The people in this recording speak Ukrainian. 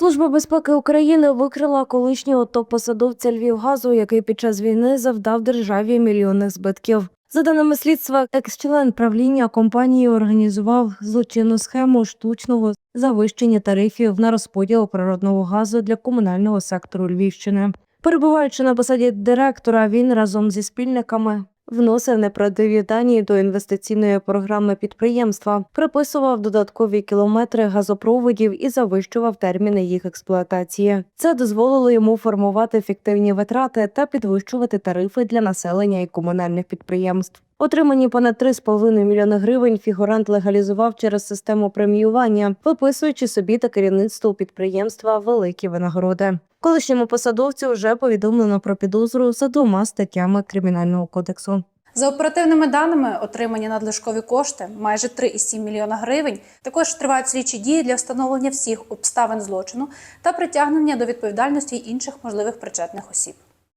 Служба безпеки України викрила колишнього топ-посадовця Львівгазу, який під час війни завдав державі мільйонних збитків. За даними слідства, екс-член правління компанії організував злочинну схему штучного завищення тарифів на розподіл природного газу для комунального сектору Львівщини. Перебуваючи на посаді директора, він разом зі спільниками вносив неправдиві дані до інвестиційної програми підприємства, приписував додаткові кілометри газопроводів і завищував терміни їх експлуатації. Це дозволило йому формувати фіктивні витрати та підвищувати тарифи для населення і комунальних підприємств. Отримані понад 3,5 мільйони гривень фігурант легалізував через систему преміювання, виписуючи собі та керівництву підприємства великі винагороди. Колишньому посадовцю вже повідомлено про підозру за двома статтями кримінального кодексу. За оперативними даними, отримані надлишкові кошти майже 3,7 мільйона гривень. Також тривають слідчі дії для встановлення всіх обставин злочину та притягнення до відповідальності інших можливих причетних осіб.